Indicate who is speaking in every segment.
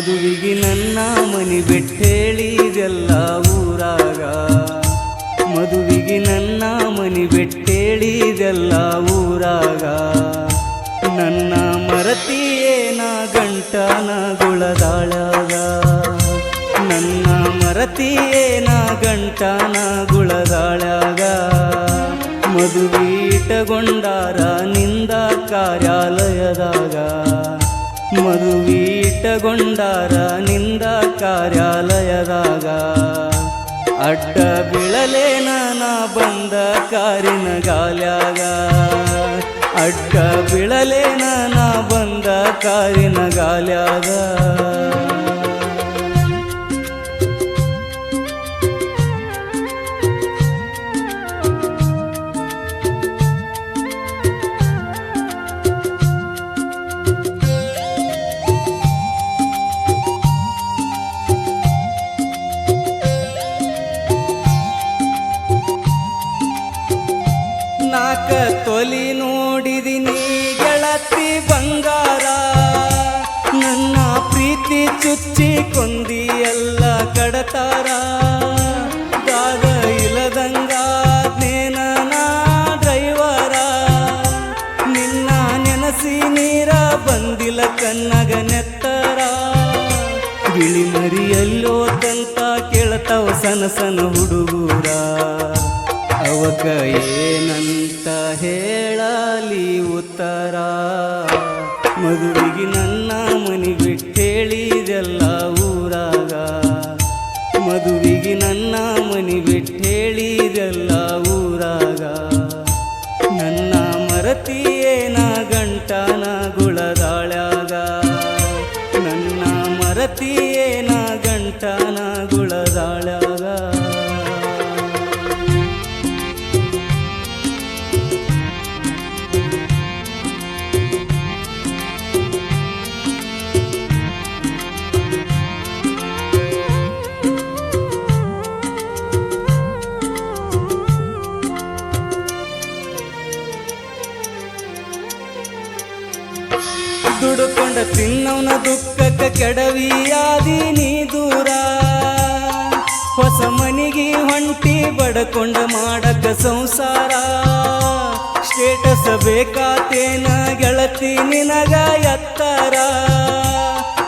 Speaker 1: ಮದುವಿಗೆ ನನ್ನ ಮನಿ ಬಿಟ್ಟೇಳಿದೆಲ್ಲ ಊರಾಗ? ಮದುವಿಗೆ ನನ್ನ ಮನಿ ಬಿಟ್ಟೇಳಿದೆಲ್ಲ ಊರಾಗ? ನನ್ನ ಮರತಿಯೇನ ಗಂಟನ ಗುಳದಾಳಾಗ ನನ್ನ ಮರತಿಯೇನ ಗಂಟನ ಗುಳದಾಳಾಗ ಮದುವೀಟಗೊಂಡಾರ ನಿಂದ ಕಾರ್ಯಾಲಯದಾಗ? ಮದುವೀಟಗೊಂಡಾರ ನಿಂದ ಕಾರ್ಯಾಲಯದಾಗ. ಅಡ್ಡ ಬೀಳಲೇನ ನಾ ಬಂದ ಕಾರಿನ ಗಾಲ್ಯಾಗ. ಅಡ್ಡ ಬೀಳಲೇನ ನಾ ಬಂದ ಕಾರಿನ ಗಾಲ್ಯಾಗ. ತೊಲಿ ನೋಡಿದಿನಿ ಗೆಳತಿ ಬಂಗಾರ. ನನ್ನ ಪ್ರೀತಿ ಚುಚ್ಚಿ ಕೊಂದಿ ಎಲ್ಲ ಕಡತಾರ. ಗಾದ ಇಲ್ಲದಂಗ ನೇನ ಡ್ರೈವರ. ನಿನ್ನ ನೆನಸಿ ನೀರ ಬಂದಿಲ್ಲ ಕನ್ನಗ ನೆತ್ತರ. ಬಿಳಿ ಮರಿಯಲ್ಲೋ ತಂತ ಕೇಳ್ತಾವ ಸನ ಸನ ಹುಡುಗೂರ. ಅವಕ ಏನಂತ ಹೇಳಲಿ ಉತ್ತರ. ಮದುವಿಗೆ ನನ್ನ ಮನಿ ಬಿಟ್ಟೇಳಿದೆಲ್ಲ ಊರಾಗ. ಮದುವಿಗೆ ನನ್ನ ಮನಿ ಬಿಟ್ಟೇಳಿದೆಲ್ಲ ಊರಾಗ. ನನ್ನ ಮರತಿಯೇನ ಗಂಟನ ಗುಳದಾಳ್ಯಾಗ ದುಡುಕೊಂಡ ತಿನ್ನವನ ದುಃಖಕ್ಕ ಕೆಡವಿಯಾದಿ ನೀ ದೂರ. ಹೊಸ ಮನಿಗೆ ಹೊಂಟಿ ಬಡಕೊಂಡ ಮಾಡಕ ಸಂಸಾರ. ಸ್ಟೇಟಸ್ ಬೇಕಾತೇನ ಗೆಳತಿ ನಿನಗ ಎತ್ತರ.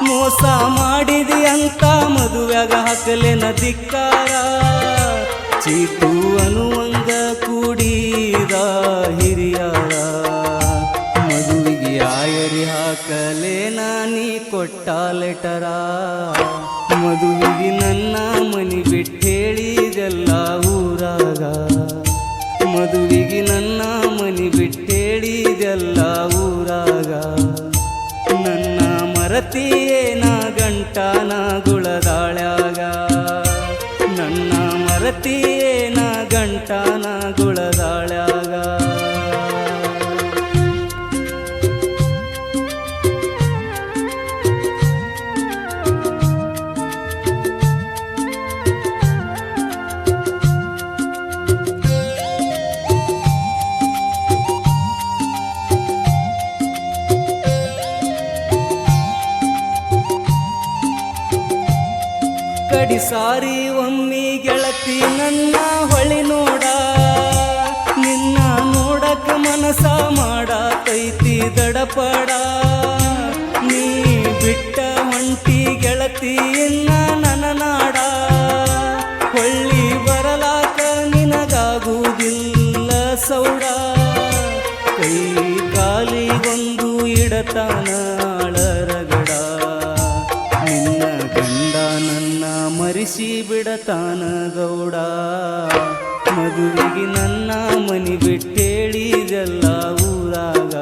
Speaker 1: ಮೋಸ ಮಾಡಿದಿ ಅಂತ ಮದುವೆಗ ಹಾಕಲೇನ ಧಿಕ್ಕಾರ. ಚೀಟು ಅನ್ನುವಂಗ ಕೊಟ್ಟ ಲೆಟರ? ಮದುವಿಗೆ ನನ್ನ ಮನಿ ಬಿಟ್ಟೇಳಿದೆಲ್ಲ ಊರಾಗ. ಮದುವಿಗೆ ನನ್ನ ಮನಿ ಬಿಟ್ಟೇಳಿದೆಲ್ಲ ಊರಾಗ. ನನ್ನ ಮರತಿಯೇನಾ ಗಂಟಾನ ಗುಳದಾಳ್ಯಾಗ. ನನ್ನ ಮರತಿಯೇನ ಗಂಟನ ಗುಳದಾಳ್ಯಾಗ. ಸಾರಿ ಒಮ್ಮಿ ಗೆಳತಿ ನನ್ನ ಹೊಳಿ ನೋಡ. ನಿನ್ನ ನೋಡಕ ಮನಸ ಮಾಡತೈತಿ ದಡಪಡ. ನೀ ಬಿಟ್ಟ ಹೊಂಟಿ ಗೆಳತಿ ಇನ್ನ ನನ್ನ ನಾಡ. ಹೊಳ್ಳಿ ಬರಲಾಕ ನಿನಗಾಗುವುದಿಲ್ಲ ಸೌಡ. ಕೈ ಕಾಲಿಗೊಂದು ಇಡತಾನ ಬಿಡತಾನ ಗೌಡ ಮದುವಿಗೆ ನನ್ನ ಮನಿ ಬಿಟ್ಟೇಳಿದೆಲ್ಲ ಊರಾಗ.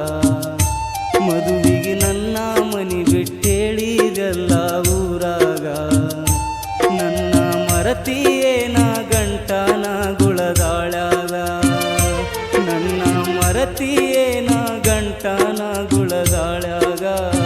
Speaker 1: ಮದುವಿಗೆ ನನ್ನ ಮನಿ ಬಿಟ್ಟೇಳಿದೆಲ್ಲ ಊರಾಗ. ನನ್ನ ಮರತಿಯೇನ ಗಂಟಾನ ಗುಳದಾಳಾಗ ನನ್ನ ಮರತಿಯೇನ ಗಂಟಾನ ಗುಳದಾಳ್ಯಾಗ.